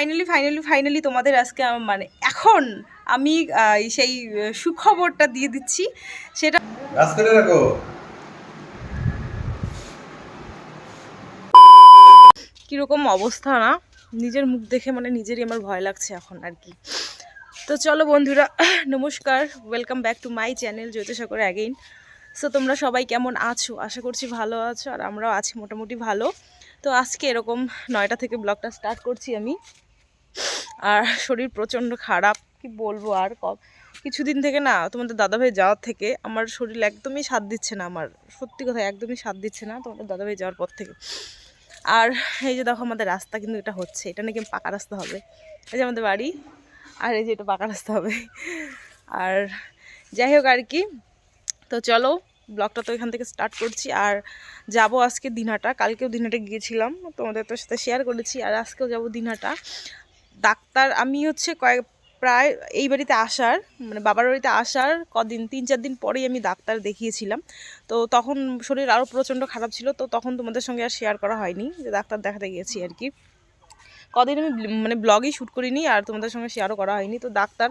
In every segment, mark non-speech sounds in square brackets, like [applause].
Finally finally finally তোমাদের আজকে মানে এখন আমি সেই সুখবরটা দিয়ে দিচ্ছি। সেটা রাখো কীরকম অবস্থা না? নিজের মুখ দেখে মানে নিজেরই আমার ভয় লাগছে এখন আর কি। তো চলো বন্ধুরা নমস্কার। Welcome back to my channel Jyotishakar again so তোমরা সবাই কেমন আছো? আশা করছি ভালো আছো আর আমরাও আছি মোটামুটি ভালো। তো আজকে এরকম নয়টা থেকে ব্লগটা স্টার্ট করছি আমি। আর শরীর প্রচণ্ড খারাপ, কি বলব আর ক কিছুদিন থেকে না, তোমাদের দাদাভাই যাওয়ার থেকে আমার শরীর একদমই সাথ দিচ্ছে না আমার। সত্যি কথা, একদমই সাথ দিচ্ছে না তোমাদের দাদাভাই যাওয়ার পর থেকে। আর এই যে দেখো আমাদের রাস্তা কিন্তু এটা হচ্ছে, এটা নাকি পাকা রাস্তা হবে। এই যে আমাদের বাড়ি, আর এই যে এটা পাকা রাস্তা হবে। আর যাই হোক আর কি, তো চলো ব্লগটা তো এখান থেকে স্টার্ট করছি। আর যাব আজকে দিনহাটা, কালকেও দিনহাটা গিয়েছিলাম, তোমাদের তোর সাথে শেয়ার করেছি। আর আজকেও যাব দিনহাটা। ডাক্তার, আমি হচ্ছে কয়েক, প্রায় এই বাড়িতে আসার মানে বাবার বাড়িতে আসার কদিন, তিন চার দিন পরেই আমি ডাক্তার দেখিয়েছিলাম। তো তখন শরীর আরও প্রচণ্ড খারাপ ছিল, তো তখন তোমাদের সঙ্গে আর শেয়ার করা হয়নি, যে ডাক্তার দেখাতে গিয়েছি আর কি। কদিন আমি মানে ব্লগই শ্যুট করিনি আর তোমাদের সঙ্গে শেয়ারও করা হয়নি। তো ডাক্তার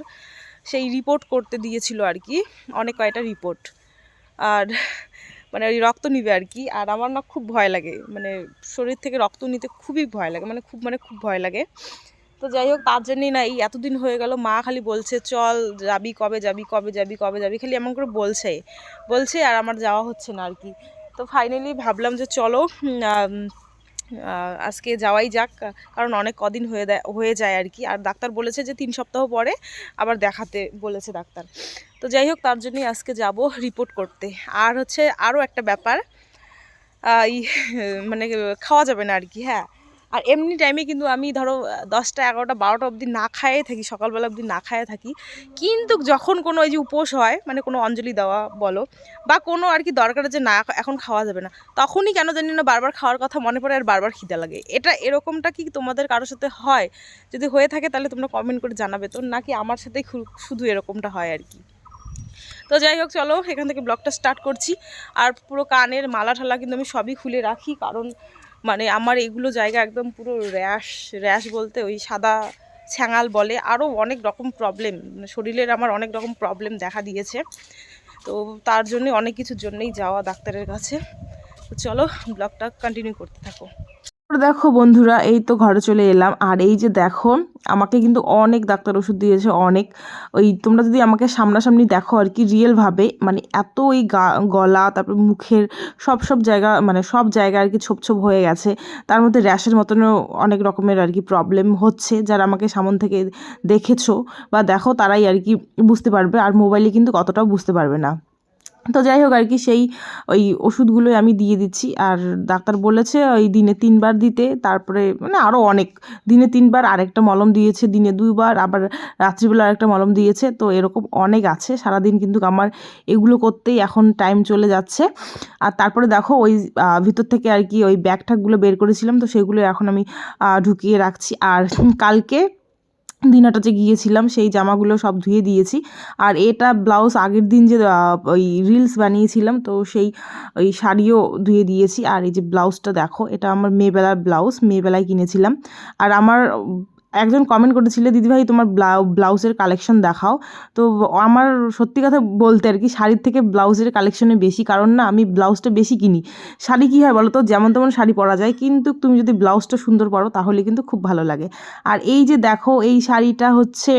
সেই রিপোর্ট করতে দিয়েছিল আর কি, অনেক কয়টা রিপোর্ট আর মানে ওই রক্ত নিবে আর কি, আর আমার না খুব ভয় লাগে মানে শরীর থেকে রক্ত নিতে খুবই ভয় লাগে মানে খুব মানে খুব ভয় লাগে। তো যাই হোক, তার জন্যই না এই এতদিন হয়ে গেল, মা খালি বলছে, চল যাবি কবে যাবি কবে যাবি কবে যাবি? খালি এমন করে বলছে বলছে আর আমার যাওয়া হচ্ছে না আর কি। তো ফাইনালি ভাবলাম যে চলো আজকে যাওয়াই যাক, কারণ অনেক কদিন হয়ে দেয় হয়ে যায় আর কি। আর ডাক্তার বলেছে যে তিন সপ্তাহ পরে আবার দেখাতে বলেছে ডাক্তার। তো যাই হোক, তার জন্যই আজকে যাব রিপোর্ট করতে। আর হচ্ছে আরও একটা ব্যাপার মানে খাওয়া যাবে না আর কি হ্যাঁ। আর এমনি টাইমে কিন্তু আমি ধরো দশটা, এগারোটা, বারোটা অবধি না খাইয়ে থাকি, সকালবেলা অবধি না খাইয়ে থাকি। কিন্তু যখন কোনো ওই যে উপোস হয় মানে কোনো অঞ্জলি দেওয়া বলো, বা কোনো আর কি দরকার যে না, এখন খাওয়া যাবে না, তখনই কেন জানি না বারবার খাওয়ার কথা মনে পড়ে আর বারবার খিদে লাগে। এটা এরকমটা কি তোমাদের কারোর সাথে হয়? যদি হয়ে থাকে তাহলে তোমরা কমেন্ট করে জানাবে তো, নাকি আমার সাথেই শুধু এরকমটা হয় আর কি? তো যাই হোক, চলো, এখান থেকে ব্লগটা স্টার্ট করছি। আর পুরো কানের মালা ঠালা কিন্তু আমি সবই খুলে রাখি, কারণ মানে আমার এগুলো জায়গা একদম পুরো র্যাশ র্যাশ বলতে ওই সাদা ছ্যাঙাল বলে। আরও অনেক রকম প্রবলেম শরীরের আমার অনেক রকম প্রবলেম দেখা দিয়েছে। তো তার জন্য অনেক কিছুর জন্যেই যাওয়া ডাক্তারের কাছে। তো চলো ব্লগটা কন্টিনিউ করতে থাকো। দেখো বন্ধুরা, এই তো ঘরে চলে এলাম। আর এই যে দেখো, আমাকে কিন্তু অনেক ডাক্তার ওষুধ দিয়েছে, অনেক। ওই তোমরা যদি আমাকে সামনাসামনি দেখো আর কি রিয়েলভাবে মানে এত ওই গা, গলা, তারপর মুখের সব সব জায়গা মানে সব জায়গা আর কি ছোপ ছোপ হয়ে গেছে। তার মধ্যে র্যাশের মতনও অনেক রকমের আর কি প্রবলেম হচ্ছে, যারা আমাকে সামন থেকে দেখেছ বা দেখো তারাই আর কি বুঝতে পারবে, আর মোবাইলে কিন্তু কতটাও বুঝতে পারবে না। তো যাই হোক আর কি সেই ওই ওষুধগুলোই আমি দিয়ে দিচ্ছি। আর ডাক্তার বলেছে ওই দিনে তিনবার দিতে, তারপরে মানে আরও অনেক। দিনে তিনবার আরেকটা মলম দিয়েছে, দিনে দুইবার, আবার রাত্রিবেলা আরেকটা মলম দিয়েছে। তো এরকম অনেক আছে, সারাদিন কিন্তু আমার এগুলো করতেই এখন টাইম চলে যাচ্ছে। আর তারপরে দেখো ওই ভিতর থেকে আর কি ওই ব্যাগ ঠ্যাগগুলো বের করেছিলাম, তো সেগুলো এখন আমি ঢুকিয়ে রাখছি। আর কালকে দিনাটাতে গিয়েছিলাম, সেই জামাগুলো সব ধুয়ে দিয়েছি। আর এটা ব্লাউজ আগের দিন যে ওই রিলস বানিয়েছিলাম, তো সেই ওই শাড়িও ধুয়ে দিয়েছি। আর এই যে ব্লাউজটা দেখো, এটা আমার মেয়েবেলার ব্লাউজ, মেয়েবেলায় কিনেছিলাম। আর আমার একজন কমেন্ট করেছিল, দিদিভাই, তোমার ব্লাউ, ব্লাউজের কালেকশন দেখাও। তো আমার সত্যি কথা বলতে আর কি, শাড়ির থেকে ব্লাউজের কালেকশনে বেশি, কারণ না, আমি ব্লাউজটা বেশি কিনি। শাড়ি কী হয় বলো তো যেমন তেমন শাড়ি পরা যায়, কিন্তু তুমি যদি ব্লাউজটা সুন্দর পরো, তাহলে কিন্তু খুব ভালো লাগে। আর এই যে দেখো, এই শাড়িটা হচ্ছে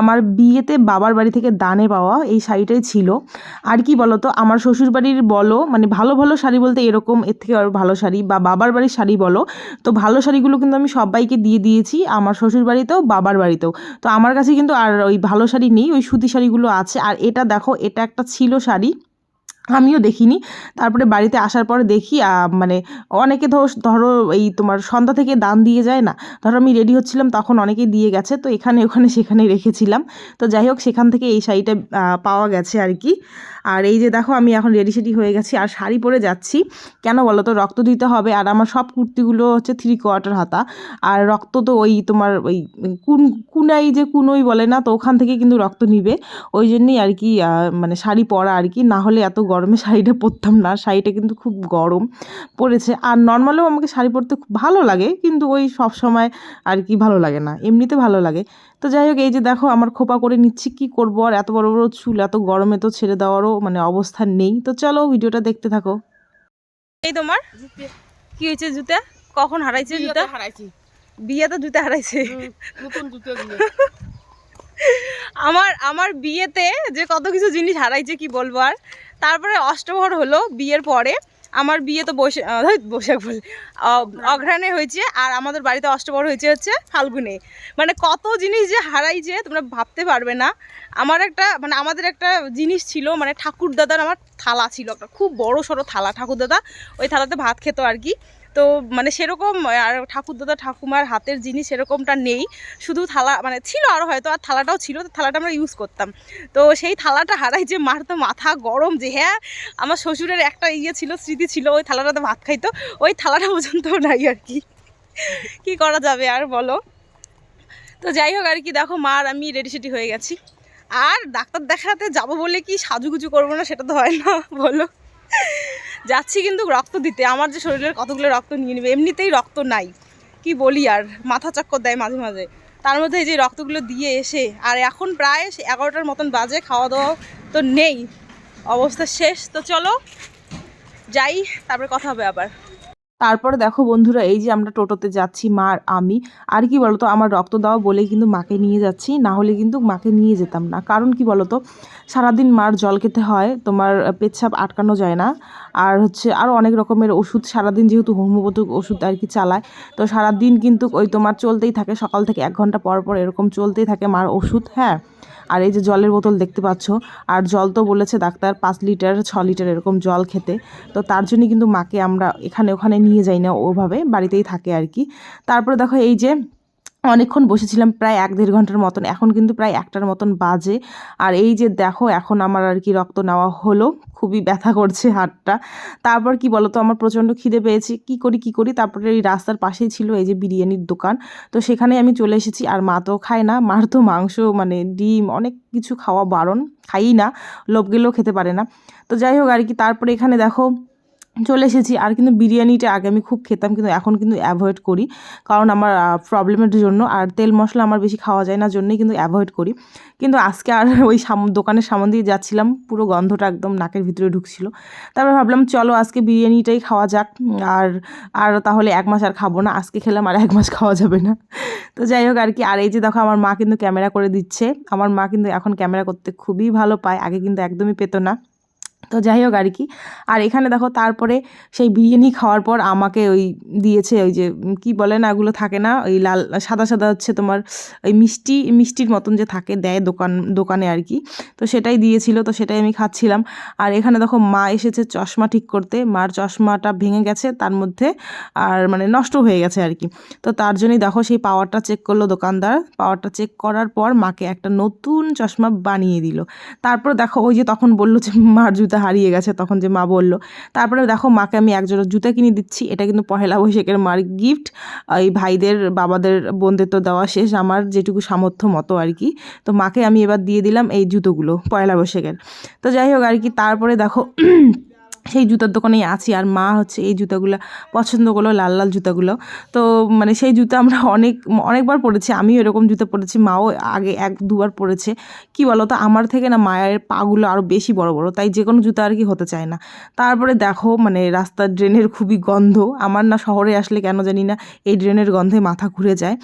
আমার বিয়েতে বাবার বাড়ি থেকে দানে পাওয়া এই শাড়িটাই ছিল। আর কি বলো তো আমার শ্বশুর বাড়ির বলো মানে ভালো ভালো শাড়ি বলতে এরকম, এর থেকে আরও ভালো শাড়ি, বা বাবার বাড়ির শাড়ি বলো, তো ভালো শাড়িগুলো কিন্তু আমি সবাইকে দিয়ে দিয়েছি। আমার শ্বশুর বাড়িতেও বাবার বাড়িতেও। তো আমার কাছে কিন্তু আর ওই ভালো শাড়ি নেই, ওই সুতি শাড়িগুলো আছে। আর এটা দেখো, এটা একটা ছিল শাড়ি। আমিও দেখিনি। তারপরে বাড়িতে আসার পরে দেখি মানে অনেকে ধরো ধরো এই তোমার সন্ধ্যা থেকে দান দিয়ে যায় না। ধরো আমি রেডি হচ্ছিলাম, তখন অনেকেই দিয়ে গেছে, তো এখানে, ওখানে, সেখানে রেখেছিলাম। তো যাই হোক, সেখান থেকে এই শাড়িটা পাওয়া গেছে আর কি। আর এই যে দেখো, আমি এখন রেডি সেডি হয়ে গেছি। আর শাড়ি পরে যাচ্ছি। কেন বলো তো রক্ত দিতে হবে। আর আমার সব কুর্তিগুলো হচ্ছে থ্রি কোয়ার্টার হাতা। আর রক্ত তো ওই তোমার ওই কুন, কুনাই যে কুনোই বলে না, তো ওখান থেকে কিন্তু রক্ত নিবে। ওই জন্যই আর কি মানে শাড়ি পরা আর কি। না হলে এত গরম গরমে শাড়িটা পরতাম না শাড়িটা কিন্তু খুব গরম পড়েছে আর নর্মালেও আমাকে শাড়ি পরতে খুব ভালো লাগে কিন্তু ওই সব সময় আর কি ভালো লাগে না এমনিতে ভালো লাগে। তো যাই হোক এই যে দেখো আমার খোপা করে নিচ্ছি কি করব? আর এত বড় বড় চুল এত গরমে তো ছেড়ে দেওয়ারও মানে অবস্থা নেই। তো চলো ভিডিওটা দেখতে থাকো। এই তোমার? কি হয়েছে জুতা? কখন হারাইছে জুতা? হারাইছি। বিয়ে তো জুতা হারাইছে। নতুন জুতো দিয়ে [laughs] আমার আমার বিয়েতে যে কত কিছু জিনিস হারাইছে কি বলব আর? তারপরে অষ্টমহর হলো বিয়ের পরে। আমার বিয়ে তো বৈশাখ বৈশাখ বলে আহ, অঘ্রাণে হয়েছে আর আমাদের বাড়িতে অষ্টমহর হয়েছে হচ্ছে ফাল্গুনে। মানে কত জিনিস যে হারাইছে তোমরা ভাবতে পারবে না। আমার একটা মানে আমাদের একটা জিনিস ছিল মানে ঠাকুর দাদার আমার থালা ছিল একটা। খুব বড় সড়ো থালা ঠাকুর দাদা ওই থালাতে ভাত খেত আর কি। তো মানে সেরকম, আর ঠাকুরদাদা ঠাকুমার হাতের জিনিস সেরকমটা নেই। শুধু থালা মানে ছিল আরও হয়তো, আর থালাটাও ছিল, তো থালাটা আমরা ইউজ করতাম। তো সেই থালাটা হারাই যে মার তো মাথা গরম যে হ্যাঁ আমার শ্বশুরের একটা ইয়ে ছিল, স্মৃতি ছিল, ওই থালাটাতে ভাত খাইতো। ওই থালাটা পর্যন্ত নাই আর কি। কি করা যাবে আর বলো? তো যাই হোক আর কি, দেখো মার আমি রেডি সেডি হয়ে গেছি। আর ডাক্তার দেখাতে যাব বলে কি সাজুগুজু করব না সেটা তো হয় না, বলো। যাচ্ছি কিন্তু রক্ত দিতে। আমার যে শরীরের কতগুলো রক্ত নিয়ে নেবে, এমনিতেই রক্ত নাই। কি বলি আর, মাথা চক্কর দেয় মাঝে মাঝে। তার মধ্যে এই যে রক্তগুলো দিয়ে এসে, আর এখন প্রায় এগারোটার মতন বাজে খাওয়া দাওয়া তো নেই। অবস্থা শেষ। তো চলো, যাই, তারপরে কথা হবে আবার। তারপরে দেখো বন্ধুরা, এই যে আমরা টোটোতে যাচ্ছি, মা আর আমি। আর কি বলতো, আমার রক্ত দেওয়া বলেই কিন্তু মাকে নিয়ে যাচ্ছি, না হলে কিন্তু মাকে নিয়ে যেতাম না। কারণ কি বলতো, সারাদিন মার জল খেতে হয়, তোমার পেচ্ছাপ আটকানো যায় না। আর হচ্ছে আরও অনেক রকমের ওষুধ, সারাদিন যেহেতু হোমিওপ্যাথিক ওষুধ আর কি চালায়, তো সারাদিন কিন্তু ওই তোমার চলতেই থাকে, সকাল থেকে এক ঘণ্টা পর পর এরকম চলতেই থাকে মার ওষুধ হ্যাঁ। আর এই যে জলের বোতল দেখতে পাচ্ছ, আর জল তো বলেছে ডাক্তার পাঁচ লিটার, ছ লিটার এরকম জল খেতে। তো তার জন্য কিন্তু মাকে আমরা এখানে ওখানে নিয়ে যাই না, ওভাবে বাড়িতেই থাকে আর কি। তারপরে দেখো এই যে অনেকক্ষণ বসেছিলাম প্রায় এক দেড় ঘণ্টার মতন, এখন কিন্তু প্রায় একটার মতন বাজে। আর এই যে দেখো, এখন আমার আর কি রক্ত নেওয়া হলো, খুবই ব্যথা করছে হাতটা। তারপর কি বলতো, আমার প্রচণ্ড খিদে পেয়েছি, কি করি কি করি? তারপরে এই রাস্তার পাশেই ছিল এই যে বিরিয়ানির দোকান। তো সেখানে আমি চলে এসেছি, আর মা তো খায় না, মার তো মাংস মানে ডিম, অনেক কিছু খাওয়া বারণ খাই না, লোভ গেলেও খেতে পারে না। তো যাই হোক আর কি, তারপরে এখানে দেখো চলে এসেছি আর কিন্তু বিরিয়ানিটা আগে আমি খুব খেতাম, কিন্তু এখন কিন্তু অ্যাভয়েড করি। কারণ আমার প্রবলেমের জন্য, আর তেল মশলা আমার বেশি খাওয়া যায় না, জন্যই কিন্তু অ্যাভয়েড করি। কিন্তু আজকে আর [laughs] ওই দোকানের সামন দিয়ে যাচ্ছিলাম, পুরো গন্ধটা একদম নাকের ভিতরে ঢুকছিল। তারপর ভাবলাম, চলো আজকে বিরিয়ানিটাই খাওয়া যাক, আর আর তাহলে এক মাস আর খাব না, আজকে খেলাম আর এক মাস খাওয়া যাবে না। তো যাই হোক আর কি, আর এই যে দেখো, আমার মা কিন্তু ক্যামেরা করে দিচ্ছে। আমার মা কিন্তু এখন ক্যামেরা করতে খুবই ভালো পায়, আগে কিন্তু একদমই পেতো না। তো যাই হোক আর কি। আর এখানে দেখো তারপরে সেই বিরিয়ানি খাওয়ার পর আমাকে ওই দিয়েছে ওই যে কি বলে না ওগুলো থাকে না, ওই লাল, সাদা সাদা হচ্ছে তোমার ওই মিষ্টি, মিষ্টির মতন যে থাকে দেয় দোকান, দোকানে আর কি। তো সেটাই দিয়েছিল, তো সেটাই আমি খাচ্ছিলাম। আর এখানে দেখো মা এসেছে চশমা ঠিক করতে, মার চশমাটা ভেঙে গেছে, তার মধ্যে আর মানে নষ্ট হয়ে গেছে আর কি। তো তার জন্যই দেখো সেই পাওয়ারটা চেক করল দোকানদার, পাওয়ারটা চেক করার পর মাকে একটা নতুন চশমা বানিয়ে দিল। তারপর দেখো ওই যে তখন বলল যে, মার জুতা হারিয়ে গেছে, তখন যে মা বলল তারপরে দেখো মাকে আমি একজোড়া জুতা কিনে দিচ্ছি, এটা কিন্তু পহেলা বৈশাখের মার গিফট এই ভাইদের, বাবাদের বোনদের তো দেওয়া শেষ, আমার যেটুকু সামর্থ্য মতো আর কি। তো মাকে আমি এবার দিয়ে দিলাম এই জুতোগুলো পয়লা বৈশাখের। তো যাই হোক আর কি, তারপরে দেখো সেই জুতার দোকানেই আছি আর মা হচ্ছে এই জুতাগুলো পছন্দ করল, লাল লাল জুতাগুলো। তো মানে সেই জুতা আমরা অনেক, অনেকবার পরেছি, আমিও এরকম জুতো পরেছি, মাও আগে এক, দুবার পরেছে। কি বলো তো আমার থেকে না মায়ের পাগুলো আরও বেশি বড় বড়, তাই যে কোনো জুতো আর কি হতে চায় না। তারপরে দেখো মানে রাস্তার ড্রেনের খুবই গন্ধ, আমার না শহরে আসলে কেন জানি না এই ড্রেনের গন্ধে মাথা ঘুরে যায়।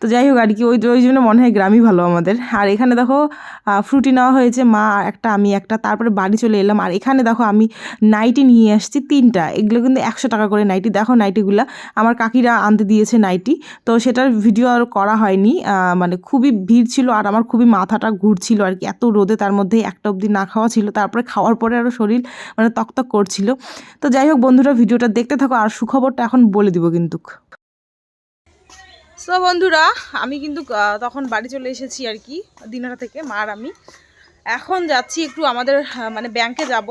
তো যাই হোক আর কি ওই ওই জন্য মনে হয় গ্রামই ভালো আমাদের। আর এখানে দেখো ফ্রুটি নেওয়া হয়েছে, মা, একটা, আমি একটা, তারপরে বাড়ি চলে এলাম। আর এখানে দেখো, আমি নাইটি নিয়ে আসছি, তিনটা। এগুলো কিন্তু একশো টাকা করে নাইটি। দেখো নাইটিগুলো, আমার কাকিরা আনতে দিয়েছে নাইটি। তো সেটার ভিডিও আর করা হয়নি মানে খুবই ভিড় ছিল, আর আমার খুবই মাথাটা ঘুরছিল আর কি। এত রোদে তার মধ্যে একটা অবধি না খাওয়া ছিল, তারপরে খাওয়ার পরে আরও শরীর মানে তকতক করছিল। তো যাই হোক বন্ধুরা, ভিডিওটা দেখতে থাকো, আর সুখবরটা এখন বলে দিব কিন্তু। সো বন্ধুরা, আমি কিন্তু তখন বাড়ি চলে এসেছি আর কি দিনহাটা থেকে মার আমি। এখন যাচ্ছি একটু আমাদের মানে ব্যাংকে যাব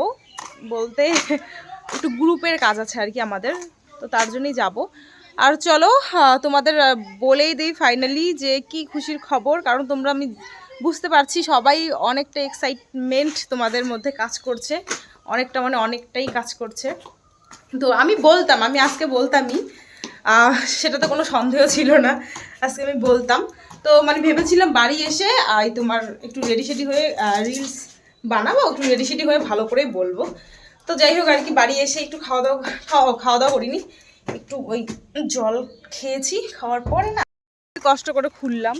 বলতে [laughs] একটু গ্রুপের কাজ আছে আর কি আমাদের, তো তার জন্যই যাব। আর চলো তোমাদের বলেই দিই ফাইনালি যে কি খুশির খবর, কারণ তোমরা আমি বুঝতে পারছি সবাই অনেকটা এক্সাইটমেন্ট তোমাদের মধ্যে কাজ করছে, অনেকটা মানে অনেকটাই কাজ করছে। তো আমি বলতাম, আমি আজকে বলতামই সেটাতে কোনো সন্দেহ ছিল না। আজকে আমি বলতাম। তো মানে ভেবেছিলাম বাড়ি এসে এই তোমার একটু রেডি সেডি হয়ে রিলস বানাবো, একটু রেডি সেডি হয়ে ভালো করে বলব। তো যাই হোক, আর কি বাড়ি এসে একটু খাওয়া দাওয়া, খাওয়া খাওয়া দাওয়া করিনি। একটু ওই জল খেয়েছি, খাওয়ার পরে না কষ্ট করে খুললাম।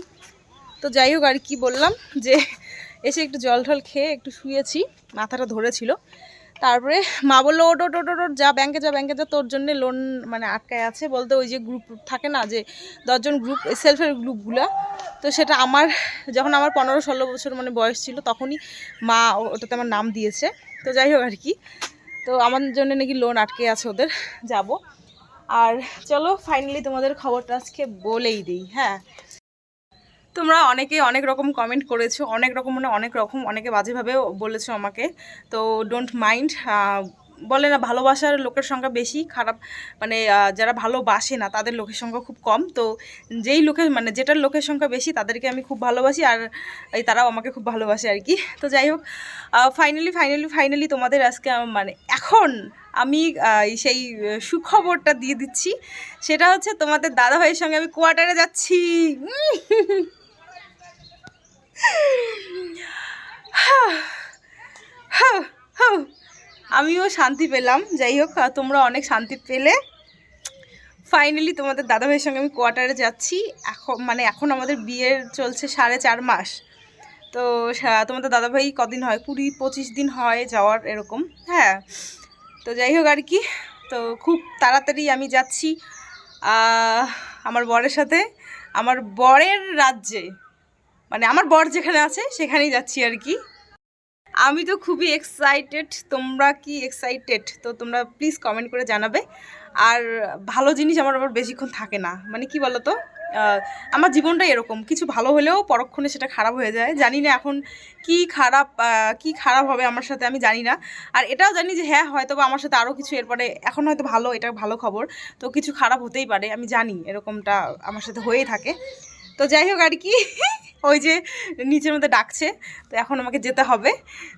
তো যাই হোক, আর কি বললাম যে, এসে একটু জল টল খেয়ে একটু শুয়েছি, মাথাটা ধরেছিল। তারপরে মা বলল ওট ওট ওট ওট, যা ব্যাংকে যা ব্যাংকে যা তোর জন্য লোন মানে আটকায় আছে। বলতে ওই যে গ্রুপ থাকে না যে দশজন গ্রুপ সেলফ হেল্প গ্রুপগুলো তো সেটা আমার যখন আমার পনেরো ষোলো বছর মানে বয়স ছিল তখনই মা ওটাতে আমার নাম দিয়েছে। তো যাই হোক আর কি। তো আমার জন্য নাকি লোন আটকে আছে ওদের যাব। আর চলো ফাইনালি তোমাদের খবরটা আজকে বলেই দিই হ্যাঁ? তোমরা অনেকে অনেক রকম কমেন্ট করেছ, অনেক রকম মানে অনেক রকম, অনেকে বাজেভাবেও বলেছ আমাকে। তো ডোন্ট মাইন্ড বলে না, ভালোবাসার লোকের সংখ্যা বেশি, খারাপ মানে যারা ভালোবাসে না, তাদের লোকের সংখ্যা খুব কম। তো যেই লোকের মানে যেটার লোকের সংখ্যা বেশি, তাদেরকে আমি খুব ভালোবাসি, আর এই তারাও আমাকে খুব ভালোবাসে আর কি। তো যাই হোক ফাইনালি ফাইনালি ফাইনালি তোমাদের আজকে মানে এখন আমি সেই সুখবরটা দিয়ে দিচ্ছি। সেটা হচ্ছে তোমাদের দাদা ভাইয়ের সঙ্গে আমি কোয়ার্টারে যাচ্ছি। [sighs] আমিও শান্তি পেলাম। যাই হোক তোমরা অনেক শান্তি পেলে। ফাইনালি তোমাদের দাদাভাইয়ের সঙ্গে আমি কোয়ার্টারে যাচ্ছি। এখন মানে এখন আমাদের বিয়ের চলছে সাড়ে চার মাস। তো তোমাদের দাদাভাই কদিন হয়? কুড়ি, পঁচিশ দিন হয় যাওয়ার এরকম। হ্যাঁ। তো যাই হোক আর কি। তো খুব তাড়াতাড়ি আমি যাচ্ছি আমার বরের সাথে। আমার বরের রাজ্যে। মানে আমার বর যেখানে আছে, সেখানেই যাচ্ছি আর কি। আমি তো খুবই এক্সাইটেড তোমরা কি এক্সাইটেড তো তোমরা প্লিজ কমেন্ট করে জানাবে। আর ভালো জিনিস আমার আবার বেশিক্ষণ থাকে না। মানে কি বলো তো আমার জীবনটা এরকম। কিছু ভালো হলেও পরক্ষণে সেটা খারাপ হয়ে যায়। জানি না এখন কি খারাপ কি খারাপ হবে আমার সাথে আমি জানি না। আর এটাও জানি যে হ্যাঁ হয়তো বা আমার সাথে আরও কিছু এরপরে, এখন হয়তো ভালো, এটা ভালো খবর। তো কিছু খারাপ হতেই পারে, আমি জানি এরকমটা আমার সাথে হয়েই থাকে। তো যাই হোক আর কি। ওই যে নিচের মধ্যে ডাকছে, তো এখন আমাকে যেতে হবে।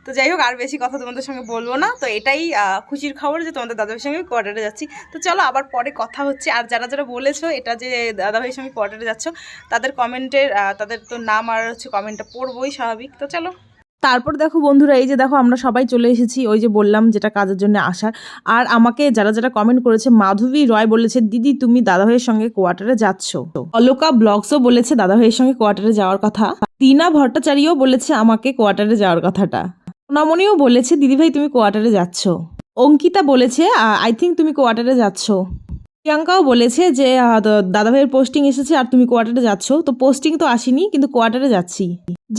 তো যাই হোক, আর বেশি কথা তোমাদের সঙ্গে বলব না। তো এটাই খুশির খবর যে তোমাদের দাদাভাইয়ের সঙ্গে কোয়ার্টারে যাচ্ছি। তো চলো, আবার পরে কথা হচ্ছে। আর যারা যারা বলেছ এটা যে দাদাভাইয়ের সঙ্গে কোয়ার্টারে যাচ্ছ, তাদের কমেন্টের তাদের তো নাম আর হচ্ছে কমেন্টটা পড়বোই স্বাভাবিক। তো চলো। তারপর দেখো বন্ধুরা, এই যে দেখো আমরা সবাই চলে এসেছি, ওই যে বললাম যেটা কাজের জন্য আসার আর আমাকে যারা যারা কমেন্ট করেছে, মাধবী রয় বলেছে, দিদি, তুমি দাদাভাইয়ের সঙ্গে কোয়ার্টারে যাচ্ছ? অলোকা ব্লগসও বলেছে দাদাভাইয়ের সঙ্গে কোয়ার্টারে যাওয়ার কথা। টিনা ভট্টাচার্যও বলেছে আমাকে কোয়ার্টারে যাওয়ার কথাটা। সোনামণিও বলেছে, দিদিভাই, তুমি কোয়ার্টারে যাচ্ছ? অঙ্কিতা বলেছে আই থিঙ্ক তুমি কোয়ার্টারে যাচ্ছ। প্রিয়াঙ্কাও বলেছে যে দাদাভাইয়ের পোস্টিং এসেছে আর তুমি কোয়ার্টারে যাচ্ছ। তো পোস্টিং তো আসেনি, কিন্তু কোয়ার্টারে যাচ্ছি।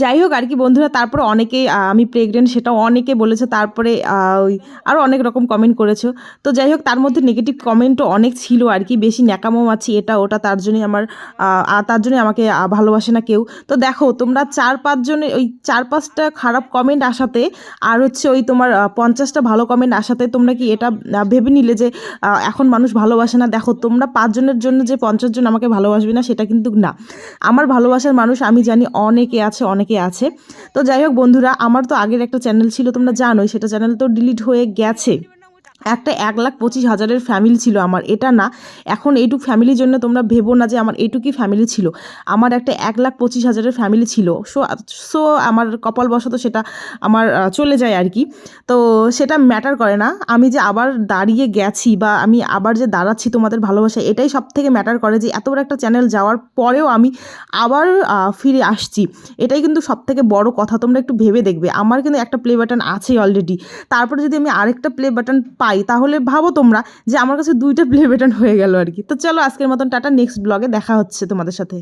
যাই হোক আর কি বন্ধুরা, তারপরে অনেকে আমি প্রেগনেন্ট সেটাও অনেকে বলেছে। তারপরে ওই আরও অনেক রকম কমেন্ট করেছ। তো যাই হোক, তার মধ্যে নেগেটিভ কমেন্টও অনেক ছিল আর কি। বেশি ন্যাকামো আছি এটা ওটা, তার জন্যই আমার তার জন্যই আমাকে ভালোবাসে না কেউ। তো দেখো, তোমরা চার পাঁচজনে ওই চার পাঁচটা খারাপ কমেন্ট আসাতে, আর হচ্ছে ওই তোমার পঞ্চাশটা ভালো কমেন্ট আসাতে তোমরা কি এটা ভেবে নিলে যে এখন মানুষ ভালোবাসে না? দেখো, তোমরা পাঁচজনের জন্য যে পঞ্চাশ জন আমাকে ভালোবাসবে না, সেটা কিন্তু না। আমার ভালোবাসার মানুষ আমি জানি অনেকে আছে অনেকে আছে। তো যাই হোক বন্ধুরা, আমার তো আগের একটা চ্যানেল ছিল, তোমরা জানোই, সেটা চ্যানেল তো ডিলিট হয়ে গেছে। একটা এক লাখ পঁচিশ হাজারের ফ্যামিলি ছিল আমার। এটা না, এখন এইটুক ফ্যামিলির জন্য তোমরা ভেবো না যে আমার এইটুকুই ফ্যামিলি ছিল। আমার একটা এক লাখ পঁচিশ হাজারের ফ্যামিলি ছিল। সো সো আমার কপাল কপালবশত সেটা আমার চলে যায় আর কি। তো সেটা ম্যাটার করে না। আমি যে আবার দাঁড়িয়ে গেছি বা আমি আবার যে দাঁড়াচ্ছি তোমাদের ভালোবাসা এটাই সব থেকে ম্যাটার করে যে এত বড় একটা চ্যানেল যাওয়ার পরেও আমি আবার ফিরে আসছি। এটাই কিন্তু সব থেকে বড় কথা। তোমরা একটু ভেবে দেখবে। আমার কিন্তু একটা প্লে বাটন আছেই অলরেডি তারপরে যদি আমি আরেকটা প্লে বাটন পাই, তাহলে ভাবো তোমরা যে আমার কাছে দুইটা প্লে বেটন হয়ে গেল আর কি। তো চলো আজকের মতন টাটা নেক্সট ব্লগে দেখা হচ্ছে তোমাদের সাথে।